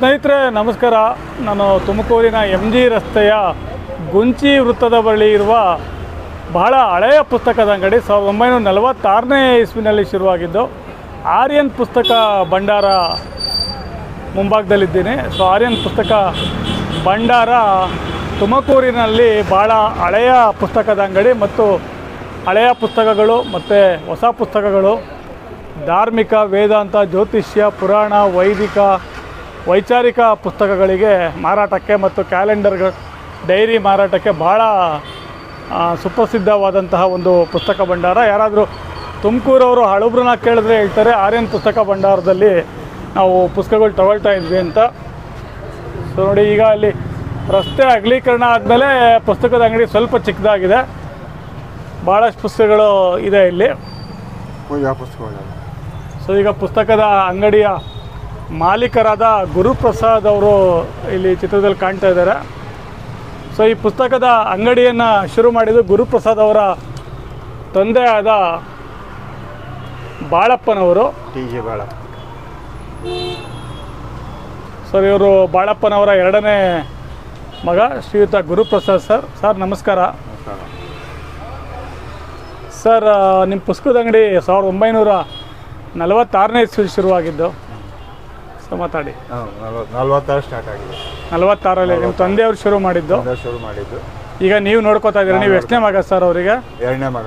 ಸ್ನೇಹಿತರೆ, ನಮಸ್ಕಾರ. ನಾನು ತುಮಕೂರಿನ ಎಂ ಜಿ ರಸ್ತೆಯ ಗುಂಚಿ ವೃತ್ತದ ಬಳಿ ಇರುವ ಬಹಳ ಹಳೆಯ ಪುಸ್ತಕದ ಅಂಗಡಿ ಸಾವಿರದ ಒಂಬೈನೂರ ನಲವತ್ತಾರನೇ ಇಸ್ವಿನಲ್ಲಿ ಶುರುವಾಗಿದ್ದು, ಆರ್ಯನ್ ಪುಸ್ತಕ ಭಂಡಾರ ಮುಂಭಾಗದಲ್ಲಿದ್ದೀನಿ. ಸೊ ಆರ್ಯನ್ ಪುಸ್ತಕ ಭಂಡಾರ ತುಮಕೂರಿನಲ್ಲಿ ಭಾಳ ಹಳೆಯ ಪುಸ್ತಕದ ಅಂಗಡಿ ಮತ್ತು ಹಳೆಯ ಪುಸ್ತಕಗಳು ಮತ್ತು ಹೊಸ ಪುಸ್ತಕಗಳು, ಧಾರ್ಮಿಕ, ವೇದಾಂತ, ಜ್ಯೋತಿಷ್ಯ, ಪುರಾಣ, ವೈದಿಕ ವೈಚಾರಿಕ ಪುಸ್ತಕಗಳಿಗೆ ಮಾರಾಟಕ್ಕೆ ಮತ್ತು ಕ್ಯಾಲೆಂಡರ್ ಡೈರಿ ಮಾರಾಟಕ್ಕೆ ಭಾಳ ಸುಪ್ರಸಿದ್ಧವಾದಂತಹ ಒಂದು ಪುಸ್ತಕ ಭಂಡಾರ. ಯಾರಾದರೂ ತುಮಕೂರವರು ಹಳುಬ್ರನ್ನ ಕೇಳಿದ್ರೆ ಹೇಳ್ತಾರೆ ಆರ್ಯನ್ ಪುಸ್ತಕ ಭಂಡಾರದಲ್ಲಿ ನಾವು ಪುಸ್ತಕಗಳು ತಗೊಳ್ತಾ ಇದ್ವಿ ಅಂತ. ಸೊ ನೋಡಿ ಈಗ ಅಲ್ಲಿ ರಸ್ತೆ ಅಗಲೀಕರಣ ಆದಮೇಲೆ ಪುಸ್ತಕದ ಅಂಗಡಿ ಸ್ವಲ್ಪ ಚಿಕ್ಕದಾಗಿದೆ. ಭಾಳಷ್ಟು ಪುಸ್ತಕಗಳು ಇದೆ ಇಲ್ಲಿ. ಸೊ ಈಗ ಪುಸ್ತಕದ ಅಂಗಡಿಯ ಮಾಲೀಕರಾದ ಗುರುಪ್ರಸಾದ್ ಅವರು ಇಲ್ಲಿ ಚಿತ್ರದಲ್ಲಿ ಕಾಣ್ತಾ ಇದ್ದಾರೆ. ಸೊ ಈ ಪುಸ್ತಕದ ಅಂಗಡಿಯನ್ನು ಶುರು ಮಾಡಿದ್ದು ಗುರುಪ್ರಸಾದ್ ಅವರ ತಂದೆ ಆದ ಬಾಳಪ್ಪನವರು. ಟಿ ಜಿ ಬಾಳಪ್ಪ ಸರ್ ಇವರು ಬಾಳಪ್ಪನವರ ಎರಡನೇ ಮಗ ಶ್ರೀಯುತ ಗುರುಪ್ರಸಾದ್ ಸರ್. ಸರ್ ನಮಸ್ಕಾರ. ನಮಸ್ಕಾರ. ಸರ್ ನಿಮ್ಮ ಪುಸ್ತಕದ ಅಂಗಡಿ ಸಾವಿರದ ಒಂಬೈನೂರ ನಲವತ್ತಾರನೇ ಇಸ್ವಿ ಶುರುವಾಗಿದ್ದು. ಸೊ ಮಾತಾಡಿ. ನಲ್ವತ್ತಾರು ಸ್ಟಾರ್ಟ್ ಆಗಿದೆ. ನಲವತ್ತಾರಲ್ಲಿ ನಿಮ್ಮ ತಂದೆಯವರು ಶುರು ಮಾಡಿದ್ದು? ಶುರು ಮಾಡಿದ್ದು. ಈಗ ನೀವು ನೋಡ್ಕೋತಾ ಇದ್ದೀರಾ? ನೀವು ಎಷ್ಟನೇ ಮಗ ಸರ್ ಅವರಿಗೆ? ಎರಡನೇ ಮಗ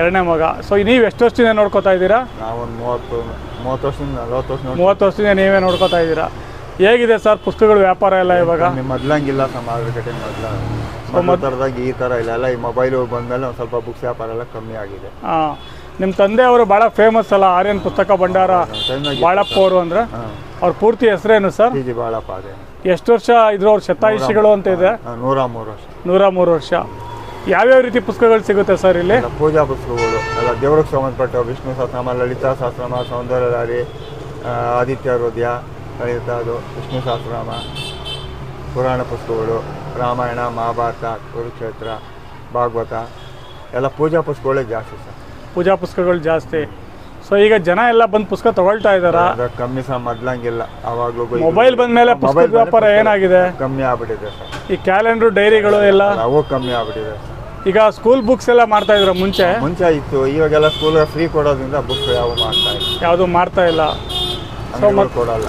ಎರಡನೇ ಮಗ. ಸೊ ನೀವು ಎಷ್ಟು ವರ್ಷದಿಂದ ನೋಡ್ಕೋತಾ ಇದ್ದೀರಾ? ನಾವೊಂದು ಮೂವತ್ತು ಮೂವತ್ತು ವರ್ಷದಿಂದ ನಲ್ವತ್ತು ವರ್ಷ ಮೂವತ್ತು ವರ್ಷದಿಂದ ನೀವೇ ನೋಡ್ಕೋತಾ ಇದ್ದೀರಾ? ಹೇಗಿದೆ ಸರ್ ಪುಸ್ತಕಗಳು ವ್ಯಾಪಾರ ಎಲ್ಲ ಇವಾಗ? ಮೊದ್ಲಂಗಿಲ್ಲ ಮಾರುಕಟ್ಟೆ ಮೊದಲ. ಥರದಾಗ ಈ ಥರ ಇಲ್ಲ. ಎಲ್ಲ ಈ ಮೊಬೈಲು ಬಂದಮೇಲೆ ಒಂದು ಸ್ವಲ್ಪ ಬುಕ್ಸ್ ವ್ಯಾಪಾರ ಎಲ್ಲ ಕಮ್ಮಿ ಆಗಿದೆ. ಹಾಂ. ನಿಮ್ಮ ತಂದೆಯವರು ಭಾಳ ಫೇಮಸ್ ಅಲ್ಲ ಆರ್ಯನ್ ಪುಸ್ತಕ ಭಂಡಾರ. ಬಾಳಪ್ಪ ಅವರು ಅಂದರೆ? ಅವ್ರ ಪೂರ್ತಿ ಹೆಸರೇನು ಸರ್? ಟಿ ಜಿ ಬಾಳಪ್ಪ ಅದೇ. ಎಷ್ಟು ವರ್ಷ ಇದ್ರು ಅವ್ರ ಶತಾಯುಷಿಗಳು ಅಂತ ಇದೆ? ನೂರ ಮೂರು ವರ್ಷ. ನೂರ ಮೂರು ವರ್ಷ. ಯಾವ್ಯಾವ ರೀತಿ ಪುಸ್ತಕಗಳು ಸಿಗುತ್ತೆ ಸರ್ ಇಲ್ಲಿ? ಎಲ್ಲ ಪೂಜಾ ಪುಸ್ತಕಗಳು ಎಲ್ಲ ದೇವ್ರಿಗೆ ಸಂಬಂಧಪಟ್ಟ ವಿಷ್ಣು ಸಹಸ್ರನಾಮ ಲಲಿತಾ ಸಹಸ್ರನಾಮ ಸೌಂದರ್ಯಧಾರಿ ಆ, ಆದಿತ್ಯ ಹೃದಯ ಲಲಿತಾ ಅದು ವಿಷ್ಣು ಸಹಸ್ರನಾಮ ಪುರಾಣ ಪುಸ್ತಕಗಳು ರಾಮಾಯಣ ಮಹಾಭಾರತ ಕುರುಕ್ಷೇತ್ರ ಭಾಗವತ ಎಲ್ಲ ಪೂಜಾ ಪುಸ್ತಕಗಳೇ ಜಾಸ್ತಿ ಸರ್. ಪೂಜಾ ಪುಸ್ತಕಗಳು ಜಾಸ್ತಿ. ಸೊ ಈಗ ಜನ ಎಲ್ಲ ಬಂದು ಪುಸ್ತಕ ತಗೊಳ್ತಾ ಇದಾರ? ಕಮ್ಮಿ ಸಹ ಮೊದ್ಲಂಗಿಲ್ಲ ಅವಾಗಲೂ ಮೊಬೈಲ್ ಬಂದ್ಮೇಲೆ ಪುಸ್ತಕ ವ್ಯಾಪಾರ ಏನಾಗಿದೆ? ಕಮ್ಮಿ ಆಗ್ಬಿಟ್ಟಿದೆ ಸರ್. ಈ ಕ್ಯಾಲೆಂಡ್ರು ಡೈರಿಗಳು ಎಲ್ಲ? ಅವು ಕಮ್ಮಿ ಆಗ್ಬಿಟ್ಟಿದೆ ಸರ್. ಈಗ ಸ್ಕೂಲ್ ಬುಕ್ಸ್ ಎಲ್ಲ ಮಾಡ್ತಾ ಇದ್ರ ಮುಂಚೆ? ಮುಂಚೆ ಇತ್ತು ಇವಾಗೆಲ್ಲ ಸ್ಕೂಲ್ ಫ್ರೀ ಕೊಡೋದ್ರಿಂದ ಬುಕ್ ಯಾವ ಮಾಡ್ತಾ ಇಲ್ಲ. ಯಾವುದು ಮಾಡ್ತಾ ಇಲ್ಲ. ಅಂಗಡಿಗಳು ಕೊಡಲ್ಲ.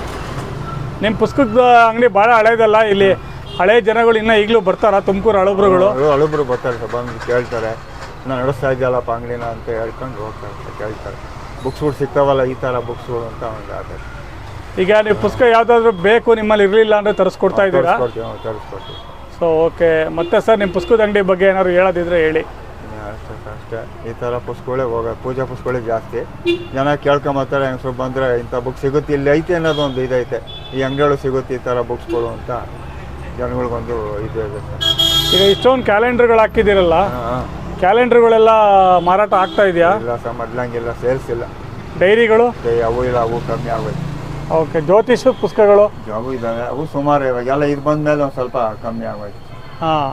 ನಿಮ್ಮ ಪುಸ್ತಕದ ಅಂಗಡಿ ಭಾಳ ಹಳೇದಲ್ಲ? ಇಲ್ಲಿ ಹಳೆ ಜನಗಳು ಇನ್ನೂ ಈಗಲೂ ಬರ್ತಾರ? ತುಮಕೂರು ಹಳಬ್ರುಗಳು? ಅಳುಬ್ರು ಹಳುಬ್ರು ಬರ್ತಾರೆ ಸರ್. ಬಂದು ಕೇಳ್ತಾರೆ. ನಾನು ನಡೆಸ್ತಾ ಇದ್ದಲ್ಲಪ್ಪ ಅಂಗಡಿನ ಅಂತ ಹೇಳ್ಕೊಂಡು ಹೋಗ್ತಾರೆ ಸರ್ ಕೇಳ್ತಾರೆ. ಬುಕ್ಸ್ಗಳು ಸಿಗ್ತಾವಲ್ಲ ಈ ಥರ ಬುಕ್ಸ್ಗಳು ಅಂತ ಒಂದು ಆದ್ರೆ. ಈಗ ನೀವು ಪುಸ್ತಕ ಯಾವುದಾದ್ರೂ ಬೇಕು ನಿಮ್ಮಲ್ಲಿ ಇರಲಿಲ್ಲ ಅಂದರೆ ತರಿಸ್ಕೊಡ್ತಾ ಇದ್ದೀರಾ? ತರಿಸ್ಕೊಡ್ತೀವಿ ಸೊ ಓಕೆ ಮತ್ತೆ ಸರ್ ನಿಮ್ಮ ಪುಸ್ತಕದ ಅಂಗಡಿ ಬಗ್ಗೆ ಏನಾದ್ರು ಹೇಳೋದಿದ್ರೆ ಹೇಳಿ. ಇನ್ನು ಅಷ್ಟೇ ಸರ್, ಅಷ್ಟೇ. ಈ ಥರ ಪುಸ್ತಕಗಳೇ ಹೋಗ ಪೂಜಾ ಪುಸ್ತಕಗಳೇ ಜಾಸ್ತಿ. ಜನ ಕೇಳ್ಕೊಂಬತ್ತಾರೆ ಹೆಂಗಸರು ಬಂದರೆ ಇಂಥ ಬುಕ್ ಸಿಗುತ್ತೆ ಇಲ್ಲಿ ಐತೆ ಅನ್ನೋದು ಒಂದು ಇದೈತೆ. ಈ ಅಂಗಡಿಗಳು ಸಿಗುತ್ತೆ ಈ ಥರ ಬುಕ್ಸ್ಗಳು ಅಂತ ಜನಗಳಿಗೊಂದು ಇದು ಇದೆ ಸರ್. ಈಗ ಇಷ್ಟೊಂದು ಕ್ಯಾಲೆಂಡರ್ಗಳು ಹಾಕಿದ್ದೀರಲ್ಲ? ಹಾಂ. ಕ್ಯಾಲೆಂಡರ್ಗಳೆಲ್ಲ ಮಾರಾಟ ಆಗ್ತಾ ಇದೆಯಾ? ಇಲ್ಲ ಸರ್ ಮೊದ್ಲಂಗಿಲ್ಲ ಸೇಲ್ಸ್ ಇಲ್ಲ ಡೈರಿಗಳು ಅವು ಇಲ್ಲ ಅವು ಕಮ್ಮಿ ಆಗೋಯ್ತು. ಓಕೆ ಜ್ಯೋತಿಷ ಪುಸ್ತಕಗಳು? ಅವು ಇದ್ದಾವೆ ಅವು ಸುಮಾರು ಇವಾಗ ಎಲ್ಲ ಇದು ಬಂದ ಮೇಲೆ ಒಂದು ಸ್ವಲ್ಪ ಕಮ್ಮಿ ಆಗೋಯ್ತು. ಹಾಂ.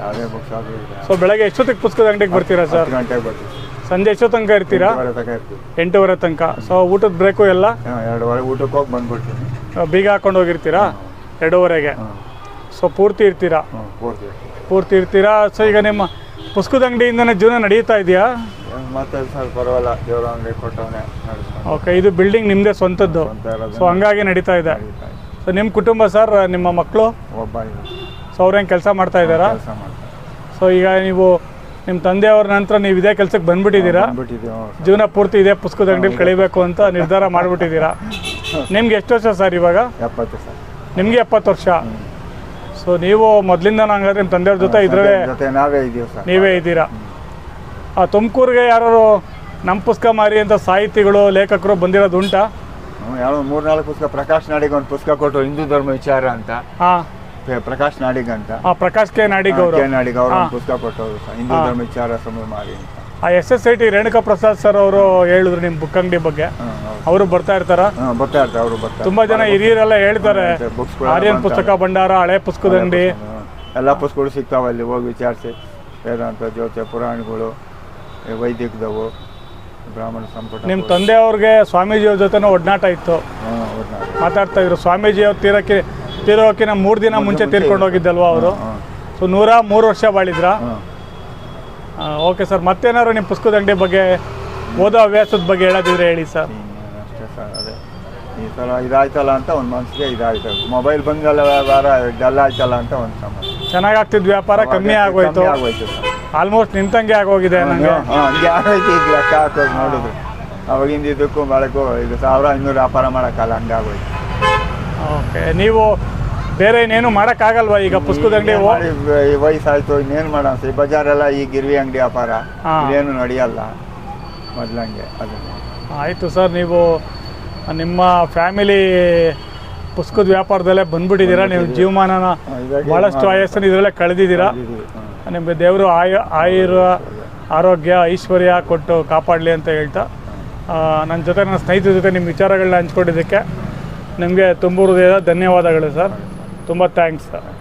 ಯಾವುದೇ ಬುಕ್ಸ್ ಇದೆ ಸೊ ಬೆಳಗ್ಗೆ ಎಷ್ಟೊತ್ತಿಗೆ ಪುಸ್ತಕದ ಅಂಗಡಿಗೆ ಬರ್ತೀರಾ ಸರ್? ಹತ್ತು ಗಂಟೆಗೆ ಬರ್ತೀವಿ. ಸಂಜೆ ಎಷ್ಟೋ ತನಕ ಇರ್ತೀರಾ? ಎಂಟೂವರೆ ತನಕ ಇರ್ತೀವಿ. ಎಂಟೂವರೆ ತನಕ. ಸೊ ಊಟದ ಬ್ರೇಕು ಎಲ್ಲ? ಹಾಂ ಎರಡುವರೆ ಊಟಕ್ಕೆ ಹೋಗಿ ಬಂದ್ಬಿಡ್ತೀನಿ. ಆ, ಬೀಗ ಹಾಕೊಂಡು ಹೋಗಿರ್ತೀರಾ? ಎರಡೂವರೆಗೆ? ಹಾಂ. ಸೊ ಪೂರ್ತಿ ಇರ್ತೀರಾ? ಪೂರ್ತಿ ಪೂರ್ತಿ ಇರ್ತೀರಾ? ಸೊ ಈಗ ನಿಮ್ಮ ಪುಸ್ತಕದ ಅಂಗಡಿಯಿಂದನೇ ಜೀವನ ನಡೀತಾ ಇದೆಯಾ? ಮತ್ತೆ ಸ್ವಲ್ಪ ಪರವಾಗಿಲ್ಲ. ದೇವ್ರ ಅಂಗಡಿ ಕೊಟ್ಟವನೇ ನಡೆಸ್ಕೊಂಡು. ಓಕೆ ಇದು ಬಿಲ್ಡಿಂಗ್ ನಿಮ್ಮದೇ ಸ್ವಂತದ್ದು. ಸ್ವಂತ ಇರೋದು ಸೊ ಹಂಗಾಗಿ ನಡೀತಾ ಇದೆ. ಸೊ ನಿಮ್ಮ ಕುಟುಂಬ ಸರ್ ನಿಮ್ಮ ಮಕ್ಕಳು ಒಬ್ಬ ಅವ್ರ ಸೊ ಅವ್ರೇನು ಕೆಲಸ ಮಾಡ್ತಾ ಇದ್ದಾರಾ? ಕೆಲಸ ಮಾಡ್ತಾರೆ ಸೊ ಈಗ ನೀವು ನಿಮ್ಮ ತಂದೆಯವ್ರ ನಂತರ ನೀವು ಇದೇ ಕೆಲಸಕ್ಕೆ ಬಂದ್ಬಿಟ್ಟಿದ್ದೀರಾ? ಸರ್. ಜೀವನ ಪೂರ್ತಿ ಇದೇ ಪುಸ್ತಕದ ಅಂಗಡಿ ಕಳಿಬೇಕು ಅಂತ ನಿರ್ಧಾರ ಮಾಡಿಬಿಟ್ಟಿದ್ದೀರಾ? ನಿಮ್ಗೆ ಎಷ್ಟು ವರ್ಷ ಸರ್ ಇವಾಗ? ಎಪ್ಪತ್ತು ಸರ್. ನಿಮಗೆ ಎಪ್ಪತ್ತು ವರ್ಷ. ಸೊ ನೀವು ಮೊದಲಿಂದ ಹಂಗಾದ್ರೆ ನಿಮ್ಮ ತಂದೆಯವ್ರ ಜೊತೆ ಇದ್ರೆ ಜೊತೆ ನಾವೇ ಇದ್ದೀವಿ ಸರ್. ನೀವೇ ಇದ್ದೀರಾ? ಆ ತುಮಕೂರಿಗೆ ಯಾರು ನಮ್ಮ ಪುಸ್ತಕ ಮಾರಿ ಅಂತ ಸಾಹಿತಿಗಳು ಲೇಖಕರು ಬಂದಿರೋದು ಉಂಟಾ? ಮೂರ್ ನಾಲ್ಕು ಮೂರ್ನಾಲ್ಕು ಪುಸ್ತಕ ಪ್ರಕಾಶ್ ನಾಡಿಗ ಒಂದು ಪುಸ್ತಕ ಕೊಟ್ಟರು ಹಿಂದೂ ಧರ್ಮ ವಿಚಾರ ಅಂತ. ಹಾಂ. ಪ್ರಕಾಶ್ ನಾಡಿಗ್ ಅಂತ. ಆ ಪ್ರಕಾಶ್ ಕೆ ನಾಡಿಗ್ ಅವರು. ಕೆ ನಾಡಿಗ್ ಅವರು ಒಂದು ಪುಸ್ತಕ ಕೊಟ್ಟವರು ಸರ್ ಹಿಂದೂ ಧರ್ಮ ವಿಚಾರ ಸಮಯ ಮಾಡಿ ಅಂತ. ಆ S S I T Renuka Prasad sir ಅವರು ಹೇಳಿದ್ರು ನಿಮ್ಮ ಬುಕ್ ಅಂಗಡಿ ಬಗ್ಗೆ. ಅವರು ಬರ್ತಾ ಇರ್ತಾರ? ಬರ್ತಾ ಇರ್ತಾರೆ ಅವರು ಬರ್ತಾರೆ ತುಂಬಾ ಜನ ಹಿರಿಯರೆಲ್ಲ ಹೇಳ್ತಾರೆ ಆರ್ಯನ್ ಪುಸ್ತಕ ಭಂಡಾರ ಹಳೆ ಪುಸ್ತಕದ ಅಂಗಡಿ. ಎಲ್ಲ ಪುಸ್ತಕಗಳು ಸಿಗ್ತಾವೆ ಅಲ್ಲಿ ಹೋಗಿ ವಿಚಾರಿಸಿ. ವೇದಾಂತ ಜ್ಯೋತಿ ಪುರಾಣಗಳು ವೈದಿಕದವು ಬ್ರಾಹ್ಮಣ ಸಂಪುಟ. ನಿಮ್ಮ ತಂದೆಯವ್ರಿಗೆ ಸ್ವಾಮೀಜಿಯವ್ರ ಜೊತೆನೂ ಒಡನಾಟ ಇತ್ತು. ಮಾತಾಡ್ತಾ ಇದ್ರು. ಸ್ವಾಮೀಜಿಯವ್ರು ತೀರಕ್ಕೆ ತೀರೋಕಿನ ಮೂರು ದಿನ ಮುಂಚೆ ತೀರ್ಕೊಂಡು ಹೋಗಿದ್ದಲ್ವಾ ಅವರು? ಸೊ ನೂರ ಮೂರು ವರ್ಷ ಬಾಳಿದ್ರ? ಓಕೆ ಸರ್ ಮತ್ತೇನಾದ್ರು ನಿಮ್ಮ ಪುಸ್ತಕದ ಅಂಗಡಿ ಬಗ್ಗೆ ಓದೋ ಹವ್ಯಾಸದ ಬಗ್ಗೆ ಹೇಳೋದಿದ್ರೆ ಹೇಳಿ ಸರ್ ಅಷ್ಟೇ ಸರ್ ಅದೇ. ಈ ಸಲ ಇದಾಯ್ತಲ್ಲ ಅಂತ ಒಂದು ಮನಸ್ಸಿಗೆ ಇದಾಯ್ತು. ಮೊಬೈಲ್ ಬಂದಲ್ಲ ವ್ಯಾಪಾರ ಡಲ್ ಆಯ್ತಲ್ಲ ಅಂತ ಒಂದು ಸಮಸ್ಯೆ. ಚೆನ್ನಾಗಾಗ್ತಿದ್ ವ್ಯಾಪಾರ ಕಮ್ಮಿ ಆಗೋಯ್ತು. ಕಮ್ಮಿ ಆಗೋಯ್ತು ಸರ್ ಆಲ್ಮೋಸ್ಟ್ ನಿಂತಂಗೆ ಆಗೋಗಿದೆ ನನಗೆ ಹಾಂ ಹಂಗೆ ಆಗೋಯ್ತು. ಈಗ ಲೆಕ್ಕ ಹಾಕೋದು ನೋಡಿದ್ರು ಅವಾಗಿಂದ ಇದಕ್ಕೂ ಬೆಳಕು ಇದು ಸಾವಿರ ಐನೂರು ವ್ಯಾಪಾರ ಮಾಡೋಕ್ಕಲ್ಲ ಹಂಗೆ ಆಗೋಯ್ತು ಓಕೆ ನೀವು ಬೇರೆ ಇನ್ನೇನು ಮಾಡೋಕ್ಕಾಗಲ್ವಾ ಈಗ ಪುಸ್ತಕದ ಅಂಗಡಿ ಈ ವಯಸ್ಸಾಯ್ತು ಇನ್ನೇನು ಮಾಡೋಣ? ಬಜಾರ್ ಬಜಾರೆಲ್ಲ ಈ ಗಿರ್ವಿ ಅಂಗಡಿ ವ್ಯಾಪಾರ. ಏನು ನಡೆಯಲ್ಲ ಮೊದ್ಲಂಗೆ ಅದು. ಆಯಿತು ಸರ್ ನೀವು ನಿಮ್ಮ ಫ್ಯಾಮಿಲಿ ಪುಸ್ತಕದ ವ್ಯಾಪಾರದಲ್ಲೇ ಬಂದ್ಬಿಟ್ಟಿದ್ದೀರಾ? ನೀವು ಜೀವಮಾನನ ಇದಾಗಿ ಭಾಳಷ್ಟು ಆಯಸ್ಸನ್ನು ಇದರಲ್ಲೇ ಕಳೆದಿದ್ದೀರಾ? ಇದು. ನಿಮಗೆ ದೇವರು ಆಯು ಆಯುರ ಆರೋಗ್ಯ ಐಶ್ವರ್ಯ ಕೊಟ್ಟು ಕಾಪಾಡಲಿ ಅಂತ ಹೇಳ್ತಾ ನನ್ನ ಜೊತೆ ನನ್ನ ಸ್ನೇಹಿತರ ಜೊತೆ ನಿಮ್ಮ ವಿಚಾರಗಳನ್ನ ಹಂಚ್ಕೊಂಡಿದ್ದಕ್ಕೆ ನಿಮಗೆ ತುಂಬ ಹೃದಯದ ಧನ್ಯವಾದಗಳು ಸರ್. ತುಂಬ ಥ್ಯಾಂಕ್ಸ್ ಸರ್. ಸರಿ